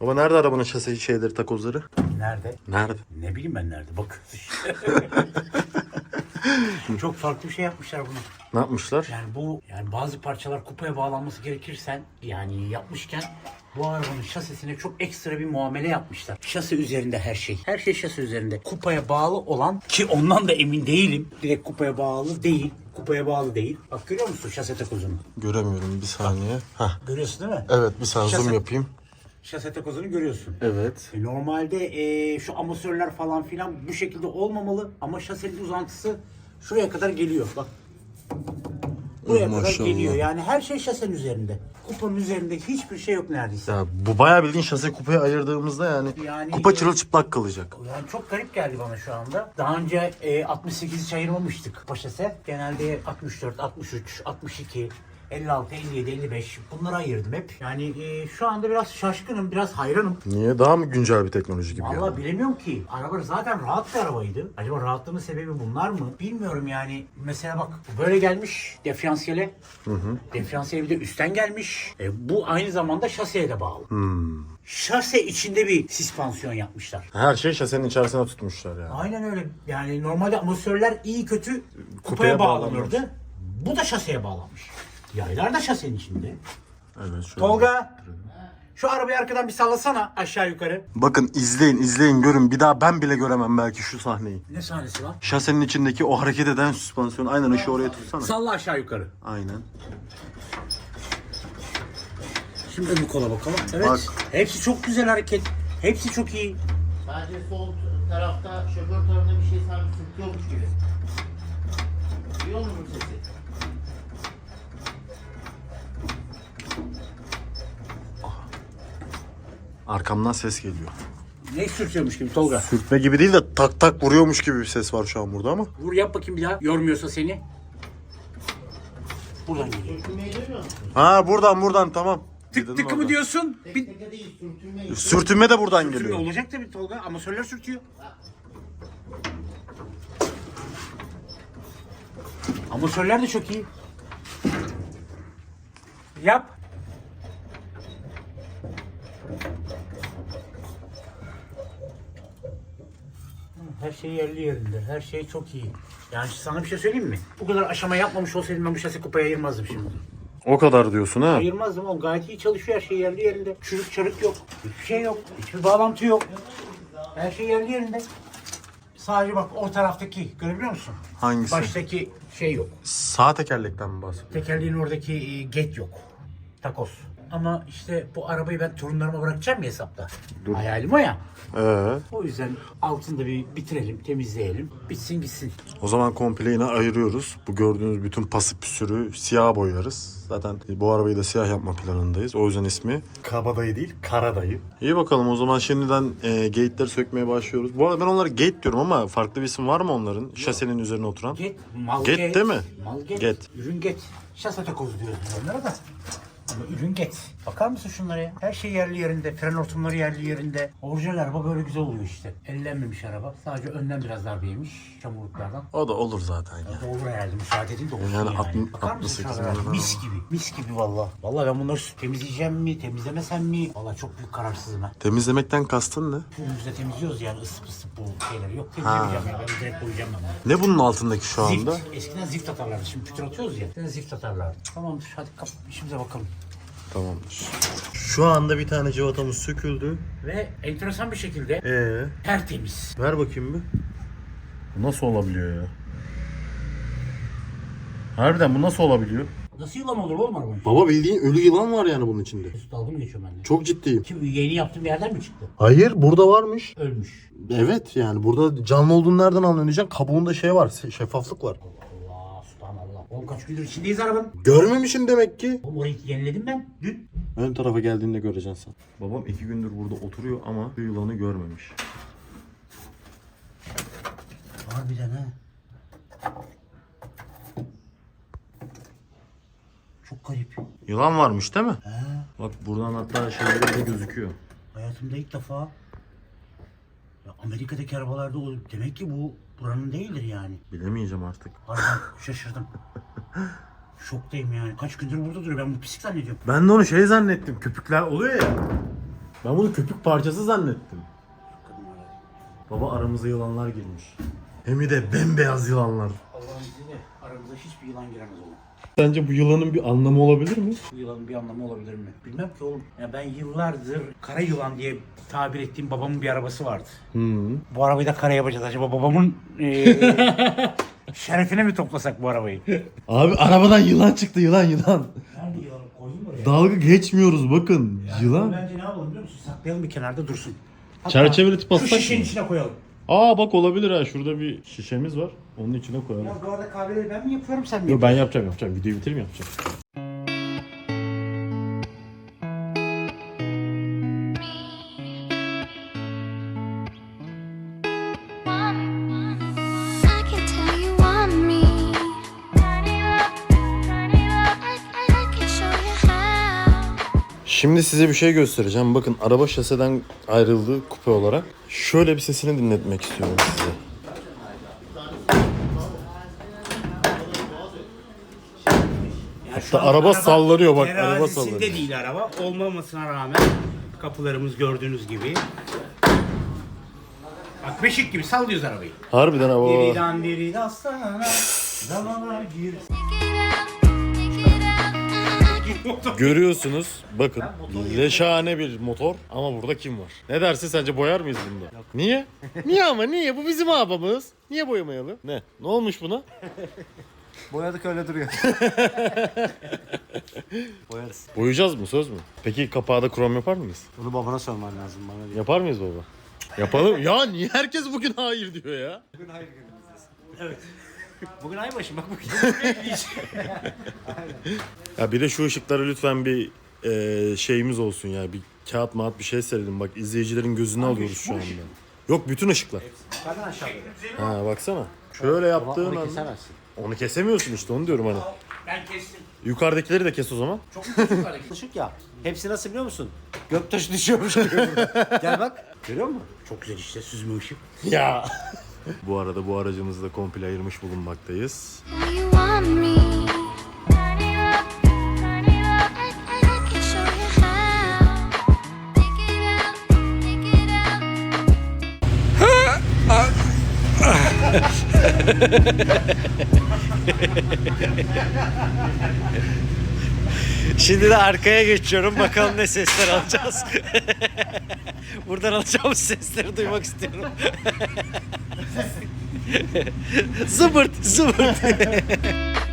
Baba nerede arabanın şase şeyleri takozları? Nerede? Nerede? Ne bileyim ben nerede. Bakıyoruz işte. Çok farklı bir şey yapmışlar bunu. Ne yapmışlar? Yani bu yani bazı parçalar kupaya bağlanması gerekirsen yani yapmışken bu arabanın şasisine çok ekstra bir muamele yapmışlar. Şase üzerinde her şey. Her şey şase üzerinde. Kupaya bağlı olan ki ondan da emin değilim. Direkt kupaya bağlı değil. Kupaya bağlı değil. Bak görüyor musun şase takozunu? Göremiyorum bir saniye. Hah. Görüyorsun değil mi? Evet bir saniye zoom Şase- yapayım. Şase takozunu görüyorsun. Evet. E, Normalde e, şu amatörler falan filan bu şekilde olmamalı ama şasenin uzantısı şuraya kadar geliyor. Bak. Buraya kadar maşallah. geliyor. Yani her şey şasenin üzerinde. Kupanın üzerinde hiçbir şey yok neredeyse. Ya bu bayağı bildiğin şase kupaya ayırdığımızda yani, Yani- kupa çırılçıplak kalacak. Yani çok garip geldi bana şu anda. Daha önce e, 68 hiç ayırmamıştık paşase. Genelde 64, 63, 62, 56, 57, 55 bunları ayırdım hep. Yani e, şu anda biraz şaşkınım, biraz hayranım. Niye? Daha mı güncel bir teknoloji gibi Vallahi yani? bilemiyorum ki. Araba zaten rahat bir arabaydı. Acaba rahatlığının sebebi bunlar mı? Bilmiyorum yani. Mesela bak böyle gelmiş diferansiyele. Diferansiyel bir de üstten gelmiş. E, bu aynı zamanda şaseye de bağlı. Şase içinde bir süspansiyon yapmışlar. Her şey şasenin içerisine tutmuşlar yani. Aynen öyle. Yani normalde amatörler iyi kötü kupaya, Kupaya bağlanırdı. Bu da şaseye bağlanmış. Yaylar da şasenin içinde. Evet şöyle. Tolga şu arabayı arkadan bir sallasana aşağı yukarı. Bakın izleyin izleyin görün bir daha ben bile göremem belki şu sahneyi. Ne sahnesi lan? Şasenin içindeki o hareket eden süspansiyon aynen ışığı oraya tutsana. Salla aşağı yukarı. Aynen. Şimdi öbür kola bakalım. Evet. Bak. Hepsi çok güzel hareket. Hepsi çok iyi. Sadece sol tarafta şoför tarafında bir şey sanki sürtüyormuş gibi. Duyuyor musun sesi? Arkamdan ses geliyor. Ne sürtüyormuş gibi Tolga? Sürtme gibi değil de tak tak vuruyormuş gibi bir ses var şu an burada ama. Vur yap bakayım bir daha. Yormuyorsa seni. Buradan geliyor. Ha buradan buradan tamam. Tık Dedin tık mı orada. diyorsun? Tek Bir. Sürtünme de buradan sürtünme geliyor. olacak tabii Tolga. Amatörler sürtüyor. Amatörler de çok iyi. Yap. Her şey yerli yerinde. Her şey çok iyi. Yani sana bir şey söyleyeyim mi? Bu kadar aşama yapmamış olsaydım ben bu şasi kupaya ayırmazdım şimdi. O kadar diyorsun ha. Ayırmazdım oğlum. Gayet iyi çalışıyor. Her şey yerli yerinde. Çürük çarık yok. Hiçbir şey yok. Hiçbir bağlantı yok. Her şey yerli yerinde. Sadece bak o taraftaki görebiliyor musun? Hangisi? Baştaki şey yok. Sağ tekerlekten mi bahsediyorsun? Tekerleğin oradaki e, get yok. Takos. Ama işte bu arabayı ben torunlarıma bırakacağım ya hesapta. Hayalim o ya. Ee, O yüzden altında bir bitirelim, temizleyelim. Bitsin gitsin. o zaman komple yine ayırıyoruz. Bu gördüğünüz bütün pası püsürü siyah boyarız. Zaten bu arabayı da siyah yapma planındayız. O yüzden ismi Kabadayı değil Karadayı. İyi bakalım o zaman şimdiden e, gate'leri sökmeye başlıyoruz. Bu arada ben onlara gate diyorum ama farklı bir isim var mı onların? Şasenin üzerine oturan. Get, mal Get değil mi? Mal get. Get. Ürün get. Şasa takoz diyoruz biz onlara da. Ama ürün get. Bakar mısın şunlara ya? Her şey yerli yerinde. Fren hortumları yerli yerinde. Orijinal araba böyle güzel oluyor işte. Ellenmemiş araba. Sadece önden biraz darbe yemiş. Çamurluklardan. O da olur zaten ya. Olur herhalde. Müsaade edin de olsun Yani yani. Bakar mısın 68 şu arabalara? milyon Mis gibi. Mis gibi valla. Valla ben bunları temizleyeceğim mi? Temizlemesem mi? Valla çok büyük kararsızım ben. Temizlemekten kastın ne? Köyümüzde temizliyoruz yani ısıp ısıp bu şeyleri. Yok temizlemeyeceğim ya. Ben direkt koyacağım ben bunu. Ne bunun altındaki şu anda? Zift. Eskiden zift atarlardı. Şimdi pütür atıyoruz ya. Eskiden zift atarlardı. Tamamdır. Hadi kap işimize bakalım. Tamamdır. Şu anda bir tane cıvatamız söküldü. Ve enteresan bir şekilde Ee, tertemiz. ver bakayım bir. Bu nasıl olabiliyor ya? Harbiden bu nasıl olabiliyor? Nasıl yılan olur oğlum arabanın? Baba bildiğin ölü yılan var yani bunun içinde. Mesut dalga mı geçiyorum benimle? Çok ciddiyim. Kim yeni yaptığım yerden mi çıktı? Hayır burada varmış. Ölmüş. Evet yani burada canlı olduğunu nereden anlıyorsun diyeceksin. Kabuğunda şey var, se- şeffaflık var. Oğlum kaç gündür içindeyiz arabanın. Görmemişsin demek ki. Oğlum orayı yeniledim ben dün. Ön tarafa geldiğinde göreceksin sen. Babam iki gündür burada oturuyor ama şu yılanı görmemiş. Harbiden ha. Çok garip. Yılan varmış değil mi? He. Bak buradan hatta şeyleri de gözüküyor. Hayatımda ilk defa ya Amerika'daki arabalarda o demek ki bu buranın değildir yani. Bilemeyeceğim artık. Harbiden şaşırdım. Şoktayım yani. Kaç gündür burada duruyor. Ben bu pislik zannediyorum. Ben de onu şey zannettim. Köpükler oluyor ya. Ben bunu köpük parçası zannettim. Baba aramıza yılanlar girmiş. Hem de bembeyaz yılanlar. Allah'ın izniyle aramıza hiçbir yılan giremez oğlum. Sence bu yılanın bir anlamı olabilir mi? Bu yılanın bir anlamı olabilir mi? Bilmem ki oğlum. Ya ben yıllardır kara yılan diye tabir ettiğim babamın bir arabası vardı. Hı. Bu arabayı da kara yapacağız. Acaba babamın eee şerefine mi toplasak bu arabayı? Abi arabadan yılan çıktı yılan yılan. Nerede yılanı koyayım oraya? Dalga geçmiyoruz bakın. Yılan. Bence ne yapalım biliyor musun? Saklayalım bir kenarda dursun. Hatta Çerçeveli tip Şu assak şişenin mı? içine koyalım. Aa bak olabilir ha. Şurada bir şişemiz var. Onun içine koyalım. Ya bu arada kahveleri ben mi yapıyorum sen mi Yo, yapıyorsun? ben yapacağım yapacağım. Videoyu bitireyim yapacağım. Şimdi size bir şey göstereceğim. Bakın araba şaseden ayrıldı kupe olarak. Şöyle bir sesini dinletmek istiyorum size. Hatta araba sallanıyor bak, araba terazisinde sallanıyor. değil araba. Olmamasına rağmen kapılarımız gördüğünüz gibi. Bak beşik gibi sallıyoruz arabayı. Harbiden hava. Deriden deriden aslana. Zamanlar gir. Görüyorsunuz bakın leşane bir motor ama burada kim var? Ne dersin sence boyar mıyız bunda? Niye? Niye ama niye? Bu bizim arabamız. Niye boyamayalım? Ne? Ne olmuş buna? Boyadık öyle duruyor. Boyarız. Boyayacağız mı söz mü? Peki kapağı da krom yapar mıyız? Bunu babana sorman lazım bana değil. Yapar mıyız baba? Yapalım. ya niye herkes bugün hayır diyor ya? Bugün hayır günümüzdesin. Bugün aybaşı bak bugün. Ya bir de şu ışıklara lütfen bir e, şeyimiz olsun ya. Bir kağıt mağat bir şey serelim. Bak izleyicilerin gözünü alıyoruz şu anda. Yok bütün ışıklar. Yukarıdan aşağı. Ha baksana. Şöyle yaptığın Onu anda. kesemezsin. Onu kesemiyorsun işte onu diyorum hani. Ben kestim. Yukarıdakileri de kes o zaman. Çok yukarı Işık ya. Hepsi nasıl biliyor musun? Göktaşı düşüyormuş gibi. Gel bak. Görüyor musun? Çok güzel işte süzme ışık. Ya. Bu arada bu aracımızı da komple ayırmış bulunmaktayız. Şimdi de arkaya geçiyorum. Bakalım ne sesler alacağız. Buradan alacağımız sesleri duymak istiyorum. zıbırt zıbırt.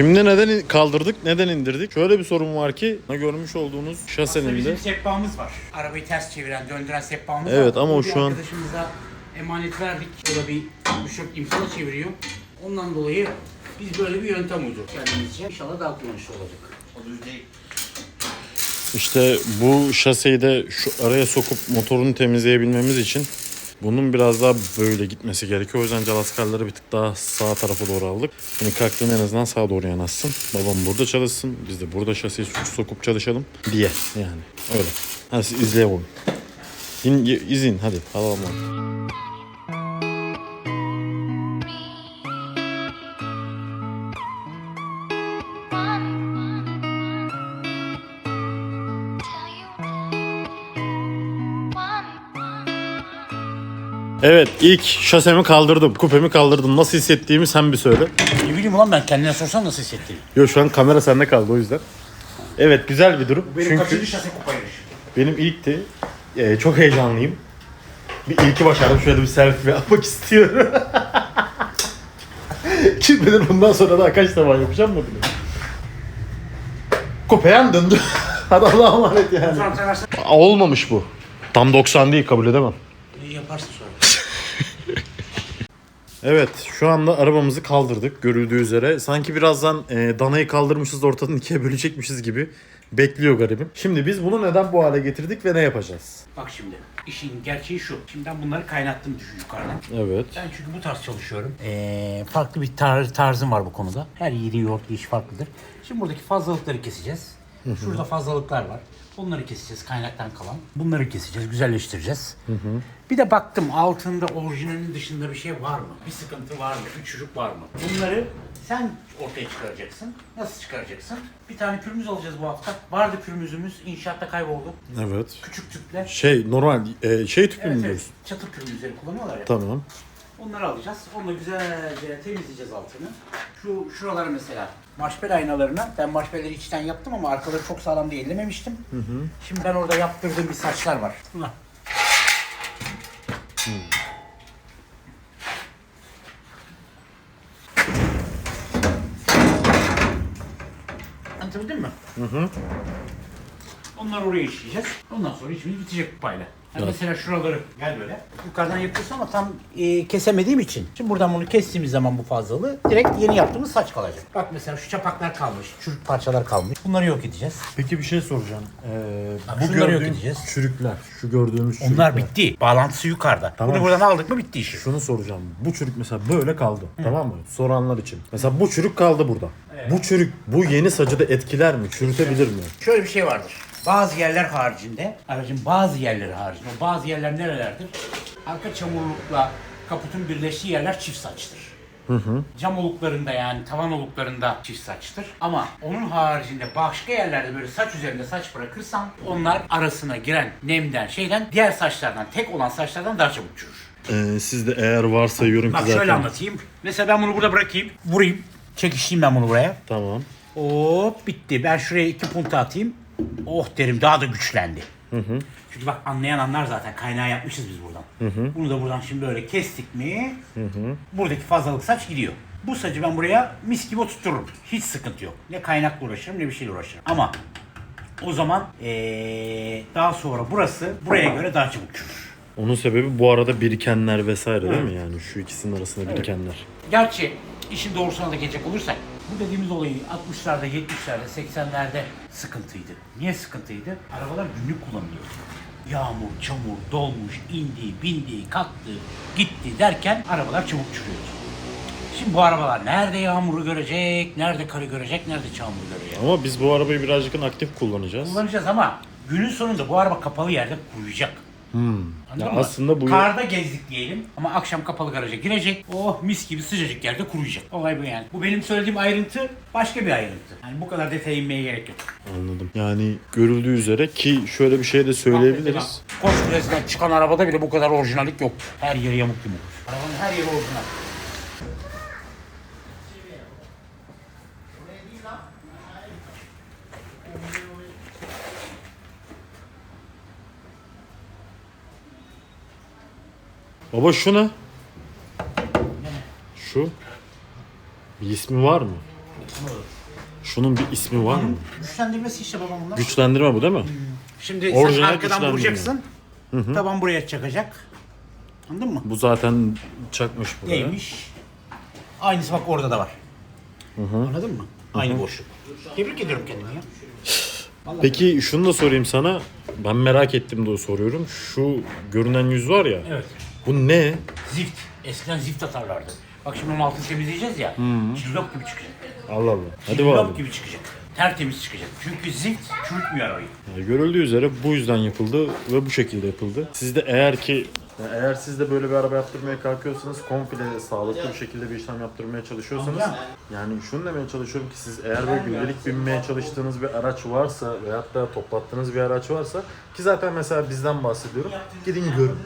Şimdi neden kaldırdık, neden indirdik? Şöyle bir sorun var ki görmüş olduğunuz Aslında şasenin bizim de sehpamız var. Arabayı ters çeviren, döndüren sehpamız var. Evet, ama o bir şu an- Arkadaşımıza emanet verdik. O da bir düşük imsala çeviriyor. Ondan dolayı biz böyle bir yöntem uydurduk kendimizce. İnşallah daha kullanışlı olacak. İşte bu şaseyi de şu araya sokup motorunu temizleyebilmemiz için bunun biraz daha böyle gitmesi gerekiyor. O yüzden calaskarları bir tık daha sağ tarafa doğru aldık. Bunu kalktığında en azından sağa doğru yanaşsın. Babam burada çalışsın. Biz de burada şaseyi sokup çalışalım diye yani. Öyle. Hadi izleyelim. İn, izin hadi. Alalım. Evet ilk şasemi kaldırdım. Kupemi kaldırdım. Nasıl hissettiğimi sen bir söyle. Ne bileyim ulan ben kendine sorsam nasıl hissettiğini. Yok şu an kamera sende kaldı o yüzden. Evet güzel bir durum. Benim Çünkü kaçıncı şase kupa yarışı? benim ilkti. Ee, çok heyecanlıyım. Bir ilki başardım. Şöyle bir selfie almak istiyorum. Kim bilir bundan sonra daha kaç defa yapacağım mı bunu? Kupaya döndü. Hadi Allah'a emanet yani. Olmamış bu. Tam 90 değil kabul edemem. iyi yaparsın sonra. Evet şu anda arabamızı kaldırdık görüldüğü üzere. Sanki birazdan e, danayı kaldırmışız da ortadan ikiye bölecekmişiz gibi bekliyor garibim. Şimdi biz bunu neden bu hale getirdik ve ne yapacağız? Bak şimdi işin gerçeği şu. Şimdi ben bunları kaynattım düşün yukarıdan. Evet. Ben çünkü bu tarz çalışıyorum. Ee, farklı bir tar- tarzım var bu konuda. Her yeri yoğurt iş farklıdır. Şimdi buradaki fazlalıkları keseceğiz. Şurada fazlalıklar var. Bunları keseceğiz kaynaktan kalan. Bunları keseceğiz, güzelleştireceğiz. Bir de baktım altında orijinalin dışında bir şey var mı? Bir sıkıntı var mı? Bir çürük var mı? Bunları sen ortaya çıkaracaksın. Nasıl çıkaracaksın? Bir tane pürmüz alacağız bu hafta. Vardı pürmüzümüz, inşaatta kayboldu. Evet. Küçük tüpler. Şey normal e, şey tüpü mü Evet, evet. diyorsun? Çatır pürmüzleri kullanıyorlar ya. Tamam. Onları alacağız. Onunla güzelce temizleyeceğiz altını. Şu şuraları mesela marşpel aynalarına ben marşpelleri içten yaptım ama arkaları çok sağlam diye ellememiştim. Şimdi ben orada yaptırdığım bir saçlar var. Bunlar. Anlatabildim mi? Hı hı. Onları oraya işleyeceğiz. Ondan sonra işimiz bitecek kupayla. Yani mesela şuraları gel böyle. Yukarıdan yapıyorsun ama tam e, kesemediğim için. Şimdi buradan bunu kestiğimiz zaman bu fazlalığı direkt yeni yaptığımız saç kalacak. Bak mesela şu çapaklar kalmış, çürük parçalar kalmış. Bunları yok edeceğiz. Peki bir şey soracağım. Ee, Bak şunları yok edeceğiz. çürükler, şu gördüğümüz çürükler. Onlar bitti. Bağlantısı yukarıda. Tamam. Bunu buradan aldık mı bitti işi. Şunu soracağım. Bu çürük mesela böyle kaldı. Tamam mı? Soranlar için. Mesela bu çürük kaldı burada. Bu çürük bu yeni sacı da etkiler mi? Çürütebilir mi? Şöyle bir şey vardır. Bazı yerler haricinde, aracın bazı yerleri haricinde, o bazı yerler nerelerdir? Arka çamurlukla kaputun birleştiği yerler çift saçtır. Cam oluklarında yani tavan oluklarında çift saçtır. Ama onun haricinde başka yerlerde böyle saç üzerinde saç bırakırsan onlar arasına giren nemden şeyden diğer saçlardan tek olan saçlardan daha çabuk çürür. Ee, siz de eğer varsayıyorum Bak ki zaten. şöyle anlatayım. Mesela ben bunu burada bırakayım. Vurayım. Çekişeyim ben bunu buraya. Tamam. Hop bitti. Ben şuraya iki punta atayım. Oh derim daha da güçlendi. Çünkü bak anlayan anlar zaten. Kaynağı yapmışız biz buradan. Bunu da buradan şimdi böyle kestik mi buradaki fazlalık saç gidiyor. Bu sacı ben buraya mis gibi oturturum. Hiç sıkıntı yok. Ne kaynakla uğraşırım ne bir şeyle uğraşırım. Ama o zaman ee, daha sonra burası buraya göre daha çabuk çürür. Onun sebebi bu arada birikenler vesaire değil mi? Yani şu ikisinin arasında birikenler. Gerçi işin doğrusuna da gelecek olursak bu dediğimiz olayı 60'larda, 70'lerde, 80'lerde sıkıntıydı. Niye sıkıntıydı? Arabalar günlük kullanılıyor. Yağmur, çamur, dolmuş, indi, bindi, kalktı, gitti derken arabalar çabuk çürüyordu. Şimdi bu arabalar nerede yağmuru görecek, nerede karı görecek, nerede çamur görecek? Ama biz bu arabayı birazcık aktif kullanacağız. Kullanacağız ama günün sonunda bu araba kapalı yerde kuruyacak. Anladın Ya mı? aslında bu- Karda gezdik diyelim ama akşam kapalı garaja girecek. Oh mis gibi sıcacık yerde kuruyacak. Olay bu yani. Bu benim söylediğim ayrıntı başka bir ayrıntı. Yani bu kadar detaya inmeye gerek yok. Anladım. Yani görüldüğü üzere ki şöyle bir şey de söyleyebiliriz. Koskocadan çıkan arabada bile bu kadar orijinallik yok. Her yeri yamuk yumuk. Arabanın her yeri orijinal. Baba şu ne? Şu. Bir ismi var mı? Şunun bir ismi var mı? Güçlendirmesi işte babam bunlar. Güçlendirme bu değil mi? Şimdi Orijinal sen arkadan güçlendirme. vuracaksın. Taban buraya çakacak. Anladın mı? Bu zaten çakmış buraya. Neymiş? Aynısı bak orada da var. Anladın mı? Aynı boşluk. Tebrik ediyorum kendimi ya. Peki şunu da sorayım sana. Ben merak ettim de soruyorum. Şu görünen yüz var ya. Evet. Bu ne? Zift. Eskiden zift atarlardı. Bak şimdi onun altını temizleyeceğiz ya. Cillop gibi çıkacak. Allah Allah. Hadi bakalım. gibi çıkacak. Tertemiz çıkacak. Çünkü zift çürütmüyor arabayı. Yani görüldüğü üzere bu yüzden yapıldı ve bu şekilde yapıldı. Siz de eğer ki eğer siz de böyle bir araba yaptırmaya kalkıyorsanız komple sağlıklı bir şekilde bir işlem yaptırmaya çalışıyorsanız yani şunu demeye çalışıyorum ki siz eğer böyle gündelik binmeye çalıştığınız bir araç varsa veyahut da toplattığınız bir araç varsa ki zaten mesela bizden bahsediyorum gidin görün.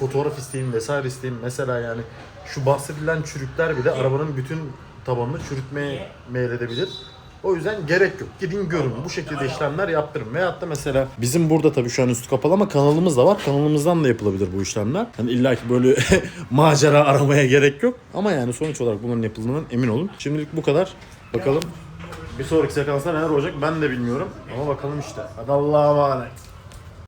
Fotoğraf isteyeyim vesaire isteyeyim. Mesela yani şu bahsedilen çürükler bile arabanın bütün tabanını çürütmeye meyledebilir. O yüzden gerek yok. Gidin görün. Bu şekilde işlemler yaptırın. Veyahut da mesela bizim burada tabii şu an üstü kapalı ama kanalımız da var. Kanalımızdan da yapılabilir bu işlemler. Hani illa ki böyle macera aramaya gerek yok. Ama yani sonuç olarak bunların yapıldığından emin olun. Şimdilik bu kadar. Bakalım bir sonraki sekansta neler olacak ben de bilmiyorum. Ama bakalım işte. Hadi Allah'a emanet.